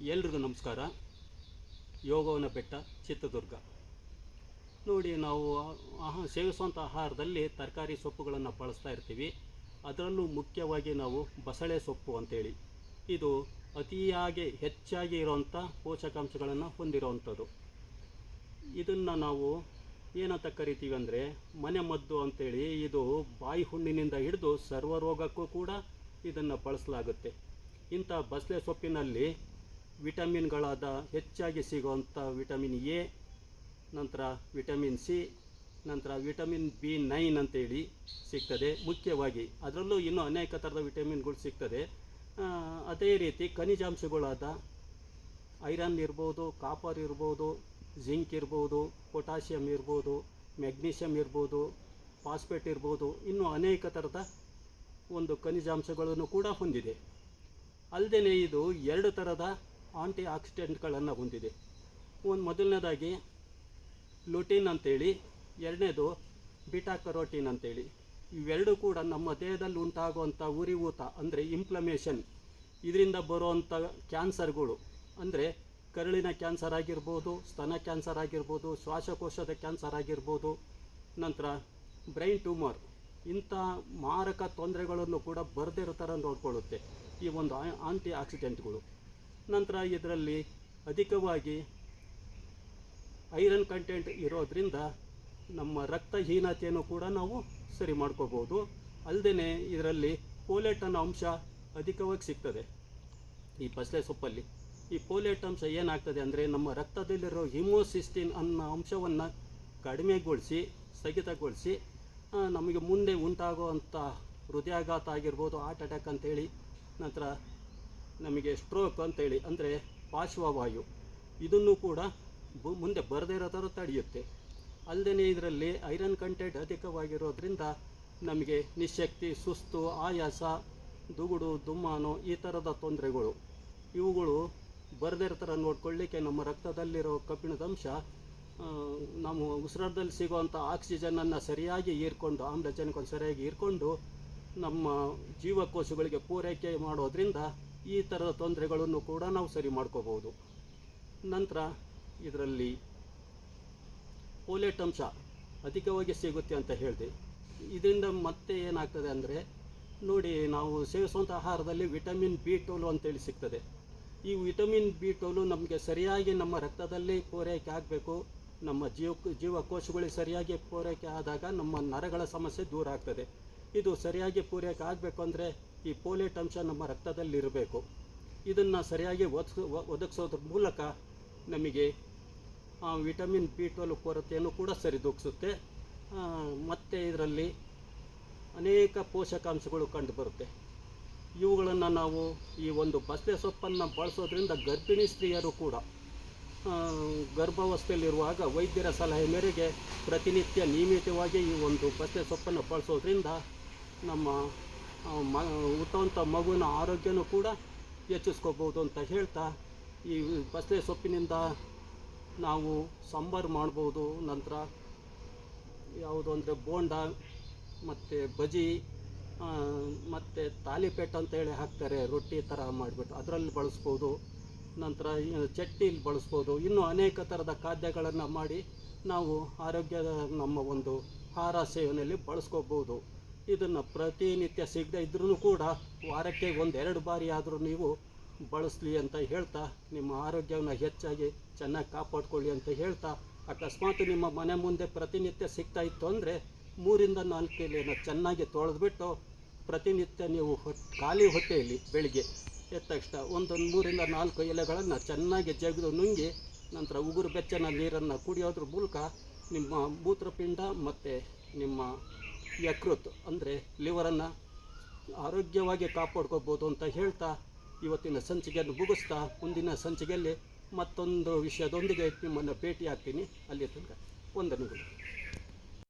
ಎಲ್ರಿಗೂ ನಮಸ್ಕಾರ. ಯೋಗವನ ಬೆಟ್ಟ, ಚಿತ್ರದುರ್ಗ. ನೋಡಿ, ನಾವು ಆಹಾ ಸೇವಿಸುವಂಥ ಆಹಾರದಲ್ಲಿ ತರಕಾರಿ ಸೊಪ್ಪುಗಳನ್ನು ಬಳಸ್ತಾ ಇರ್ತೀವಿ. ಅದರಲ್ಲೂ ಮುಖ್ಯವಾಗಿ ನಾವು ಬಸಳೆ ಸೊಪ್ಪು ಅಂತೇಳಿ. ಇದು ಅತಿಯಾಗಿ ಹೆಚ್ಚಾಗಿ ಇರುವಂಥ ಪೋಷಕಾಂಶಗಳನ್ನು ಹೊಂದಿರುವಂಥದ್ದು. ಇದನ್ನು ನಾವು ಏನಂತ ಕರಿತೀವಿ ಅಂದರೆ, ಮನೆ ಮದ್ದು ಅಂತೇಳಿ ಇದು ಬಾಯಿ ಹುಣ್ಣಿನಿಂದ ಹಿಡಿದು ಸರ್ವರೋಗಕ್ಕೂ ಕೂಡ ಇದನ್ನು ಬಳಸಲಾಗುತ್ತೆ. ಇಂಥ ಬಸಳೆ ಸೊಪ್ಪಿನಲ್ಲಿ ವಿಟಮಿನ್ಗಳಾದ ಹೆಚ್ಚಾಗಿ ಸಿಗುವಂಥ ವಿಟಮಿನ್ ಎ, ನಂತರ ವಿಟಮಿನ್ ಸಿ, ನಂತರ ವಿಟಮಿನ್ ಬಿ ನೈನ್ ಅಂತೇಳಿ ಸಿಗ್ತದೆ ಮುಖ್ಯವಾಗಿ. ಅದರಲ್ಲೂ ಇನ್ನೂ ಅನೇಕ ಥರದ ವಿಟಮಿನ್ಗಳು ಸಿಗ್ತದೆ. ಅದೇ ರೀತಿ ಖನಿಜಾಂಶಗಳಾದ ಐರನ್ ಇರ್ಬೋದು, ಕಾಪರ್ ಇರ್ಬೋದು, ಜಿಂಕ್ ಇರ್ಬೋದು ಪೊಟ್ಯಾಷಿಯಮ್ ಇರ್ಬೋದು ಮೆಗ್ನೀಷಿಯಮ್ ಇರ್ಬೋದು, ಫಾಸ್ಫೇಟ್ ಇರ್ಬೋದು, ಇನ್ನೂ ಅನೇಕ ಥರದ ಒಂದು ಖನಿಜಾಂಶಗಳನ್ನು ಕೂಡ ಹೊಂದಿದೆ. ಅಲ್ಲದೆ ಇದು ಎರಡು ಥರದ ಆಂಟಿ ಆಕ್ಸಿಡೆಂಟ್ಗಳನ್ನು ಹೊಂದಿದೆ. ಒಂದು ಮೊದಲನೇದಾಗಿ ಲುಟಿನ್ ಅಂತೇಳಿ, ಎರಡನೇದು ಬಿಟಾ ಕರೋಟಿನ್ ಅಂತೇಳಿ. ಇವೆರಡು ಕೂಡ ನಮ್ಮ ದೇಹದಲ್ಲಿ ಉಂಟಾಗುವಂಥ ಉರಿ ಊತ ಅಂದರೆ ಇಂಪ್ಲಮೇಷನ್ ಇದರಿಂದ ಬರುವಂಥ ಕ್ಯಾನ್ಸರ್ಗಳು, ಅಂದರೆ ಕರುಳಿನ ಕ್ಯಾನ್ಸರ್ ಆಗಿರ್ಬೋದು, ಸ್ತನ ಕ್ಯಾನ್ಸರ್ ಆಗಿರ್ಬೋದು, ಶ್ವಾಸಕೋಶದ ಕ್ಯಾನ್ಸರ್ ಆಗಿರ್ಬೋದು, ನಂತರ ಬ್ರೈನ್ ಟ್ಯೂಮರ್. ಇಂಥ ಮಾರಕ ತೊಂದರೆಗಳನ್ನು ಕೂಡ ಬರದಿರೋ ಥರ ನೋಡ್ಕೊಳ್ಳುತ್ತೆ ಈ ಒಂದು ಆಂಟಿ ಆಕ್ಸಿಡೆಂಟ್ಗಳು. ನಂತರ ಇದರಲ್ಲಿ ಅಧಿಕವಾಗಿ ಐರನ್ ಕಂಟೆಂಟ್ ಇರೋದ್ರಿಂದ ನಮ್ಮ ರಕ್ತಹೀನತೆಯನ್ನು ಕೂಡ ನಾವು ಸರಿ ಮಾಡ್ಕೋಬೋದು. ಅಲ್ಲದೆ ಇದರಲ್ಲಿ ಪೋಲೆಟ್ ಅನ್ನೋ ಅಂಶ ಅಧಿಕವಾಗಿ ಸಿಗ್ತದೆ. ಈ ಬಸಳೆ ಸೊಪ್ಪಲ್ಲಿ. ಈ ಪೋಲೆಟ್ ಅಂಶ ಏನಾಗ್ತದೆ ಅಂದರೆ ನಮ್ಮ ರಕ್ತದಲ್ಲಿರೋ ಹಿಮೋಸಿಸ್ಟಿನ್ ಅನ್ನೋ ಅಂಶವನ್ನು ಕಡಿಮೆಗೊಳಿಸಿ, ಸ್ಥಗಿತಗೊಳಿಸಿ ನಮಗೆ ಮುಂದೆ ಉಂಟಾಗುವಂಥ ಹೃದಯಾಘಾತ ಆಗಿರ್ಬೋದು, ಹಾರ್ಟ್ ಅಟ್ಯಾಕ್ ಅಂತೇಳಿ, ನಂತರ ನಮಗೆ ಸ್ಟ್ರೋಕ್ ಅಂತೇಳಿ ಅಂದರೆ ಪಾರ್ಶ್ವವಾಯು ಇದನ್ನು ಕೂಡ ಮುಂದೆ ಬರದೇ ಇರೋ ಥರ ತಡೆಯುತ್ತೆ. ಅಲ್ಲದೆ ಇದರಲ್ಲಿ ಐರನ್ ಕಂಟೆಂಟ್ ಅಧಿಕವಾಗಿರೋದ್ರಿಂದ ನಮಗೆ ನಿಶಕ್ತಿ, ಸುಸ್ತು, ಆಯಾಸ, ದುಗುಡು, ದುಮ್ಮಾನು ಈ ಥರದ ತೊಂದರೆಗಳು. ಇವುಗಳು ಬರದೇ ಇರೋ ಥರ ನೋಡ್ಕೊಳ್ಳಿಕ್ಕೆ ನಮ್ಮ ರಕ್ತದಲ್ಲಿರೋ ಕಬ್ಬಿಣದ ಅಂಶ ನಾವು ಉಸಿರಾಟದಲ್ಲಿ ಸಿಗುವಂಥ ಆಕ್ಸಿಜನನ್ನು ಸರಿಯಾಗಿ ಹೀರ್ಕೊಂಡು, ಆಮ್ಲಜನಕವನ್ನು ಸರಿಯಾಗಿ ಹೀರ್ಕೊಂಡು ನಮ್ಮ ಜೀವಕೋಶಗಳಿಗೆ ಪೂರೈಕೆ ಮಾಡೋದ್ರಿಂದ ಈ ಥರದ ತೊಂದರೆಗಳನ್ನು ಕೂಡ ನಾವು ಸರಿ ಮಾಡ್ಕೋಬೋದು ನಂತರ ಇದರಲ್ಲಿ ಪೋಲೇಟ್ ಅಂಶ ಅಧಿಕವಾಗಿ ಸಿಗುತ್ತೆ ಅಂತ ಹೇಳಿದೆ. ಇದರಿಂದ ಮತ್ತೆ ಏನಾಗ್ತದೆ ಅಂದರೆ, ನೋಡಿ ನಾವು ಸೇವಿಸುವಂಥ ಆಹಾರದಲ್ಲಿ ವಿಟಮಿನ್ ಬಿ ಟೋಲು ಅಂತೇಳಿ ಸಿಗ್ತದೆ. ಈ ವಿಟಮಿನ್ ಬಿ ಟೋಲು ನಮಗೆ ಸರಿಯಾಗಿ ನಮ್ಮ ರಕ್ತದಲ್ಲಿ ಪೂರೈಕೆ ಆಗಬೇಕು. ನಮ್ಮ ಜೀವ ಜೀವಕೋಶಗಳಿಗೆ ಸರಿಯಾಗಿ ಪೂರೈಕೆ ಆದಾಗ ನಮ್ಮ ನರಗಳ ಸಮಸ್ಯೆ ದೂರ ಆಗ್ತದೆ. ಇದು ಸರಿಯಾಗಿ ಪೂರೈಕೆ ಆಗಬೇಕು ಅಂದರೆ ಈ ಪೋಲೇಟ್ ಅಂಶ ನಮ್ಮ ರಕ್ತದಲ್ಲಿರಬೇಕು. ಇದನ್ನು ಸರಿಯಾಗಿ ಒದಗಿಸೋ ಒದಗಿಸೋದ್ರ ಮೂಲಕ ನಮಗೆ ವಿಟಮಿನ್ ಬಿ ಟ್ವೆಲ್ ಕೊರತೆಯನ್ನು ಕೂಡ ಸರಿದೂಗಿಸುತ್ತೆ. ಮತ್ತು ಇದರಲ್ಲಿ ಅನೇಕ ಪೋಷಕಾಂಶಗಳು ಕಂಡುಬರುತ್ತೆ ಇವುಗಳನ್ನು ನಾವು ಈ ಒಂದು ಬಸಳೆ ಸೊಪ್ಪನ್ನು ಬಳಸೋದ್ರಿಂದ ಗರ್ಭಿಣಿ ಸ್ತ್ರೀಯರು ಕೂಡ ಗರ್ಭಾವಸ್ಥೆಯಲ್ಲಿರುವಾಗ ವೈದ್ಯರ ಸಲಹೆ ಮೇರೆಗೆ ಪ್ರತಿನಿತ್ಯ ನಿಯಮಿತವಾಗಿ ಈ ಒಂದು ಬಸಳೆ ಸೊಪ್ಪನ್ನು ಬಳಸೋದ್ರಿಂದ ನಮ್ಮ ಮ, ಹುಟ್ಟುವಂಥ ಮಗುವಿನ ಆರೋಗ್ಯನೂ ಕೂಡ ಹೆಚ್ಚಿಸ್ಕೋಬೋದು ಅಂತ ಹೇಳ್ತಾ, ಈ ಬಸಳೆ ಸೊಪ್ಪಿನಿಂದ ನಾವು ಸಾಂಬಾರು ಮಾಡ್ಬೋದು. ನಂತರ ಯಾವುದು ಅಂದರೆ ಬೋಂಡ, ಮತ್ತು ಬಜಿ ಮತ್ತು ಅಂತ ಅಂತೇಳಿ ಹಾಕ್ತಾರೆ. ರೊಟ್ಟಿ ಥರ ಮಾಡಿಬಿಟ್ಟು ಅದರಲ್ಲಿ ಬಳಸ್ಬೋದು. ನಂತರ ಚಟ್ನಿಲಿ ಬಳಸ್ಬೋದು. ಇನ್ನೂ ಅನೇಕ ಥರದ ಖಾದ್ಯಗಳನ್ನು ಮಾಡಿ ನಾವು ಆರೋಗ್ಯದ ನಮ್ಮ ಒಂದು ಆಹಾರ ಸೇವನೆಯಲ್ಲಿ ಬಳಸ್ಕೋಬೋದು. ಇದನ್ನು ಪ್ರತಿನಿತ್ಯ ಸಿಗದೆ ಇದ್ರೂ ಕೂಡ ವಾರಕ್ಕೆ ಒಂದೆರಡು ಬಾರಿ ಆದರೂ ನೀವು ಬಳಸಲಿ ಅಂತ ಹೇಳ್ತಾ, ನಿಮ್ಮ ಆರೋಗ್ಯವನ್ನು ಹೆಚ್ಚಾಗಿ ಚೆನ್ನಾಗಿ ಕಾಪಾಡಿಕೊಳ್ಳಿ ಅಂತ ಹೇಳ್ತಾ, ಅಕಸ್ಮಾತ್ ನಿಮ್ಮ ಮನೆ ಮುಂದೆ ಪ್ರತಿನಿತ್ಯ ಸಿಗ್ತಾ ಇತ್ತು ಅಂದರೆ ಮೂರಿಂದ ನಾಲ್ಕು ಎಲೆಯನ್ನು ಚೆನ್ನಾಗಿ ತೊಳೆದ್ಬಿಟ್ಟು ಪ್ರತಿನಿತ್ಯ ನೀವು ಹೊಟ್, ಖಾಲಿ ಹೊಟ್ಟೆಯಲ್ಲಿ ಬೆಳಿಗ್ಗೆ ಎದ್ದ ತಕ್ಷಣ ಒಂದೊಂದು ಮೂರಿಂದ ನಾಲ್ಕು ಎಲೆಗಳನ್ನು ಚೆನ್ನಾಗಿ ಜಗಿದು ನುಂಗಿ ನಂತರ ಉಗುರು ಬೆಚ್ಚನ ನೀರನ್ನು ಕುಡಿಯೋದ್ರ ಮೂಲಕ ನಿಮ್ಮ ಮೂತ್ರಪಿಂಡ ಮತ್ತು ನಿಮ್ಮ ಯಕೃತ್ ಅಂದರೆ ಲಿವರನ್ನು ಆರೋಗ್ಯವಾಗಿ ಕಾಪಾಡ್ಕೋಬೋದು ಅಂತ ಹೇಳ್ತಾ ಇವತ್ತಿನ ಸಂಚಿಕೆಯನ್ನು ಮುಗಿಸ್ತಾ, ಮುಂದಿನ ಸಂಚಿಕೆಯಲ್ಲಿ ಮತ್ತೊಂದು ವಿಷಯದೊಂದಿಗೆ ನಿಮ್ಮನ್ನು ಭೇಟಿ ಆಗ್ತೀನಿ ಅಲ್ಲಿ ತನಕ ವಂದನೆಗಳು.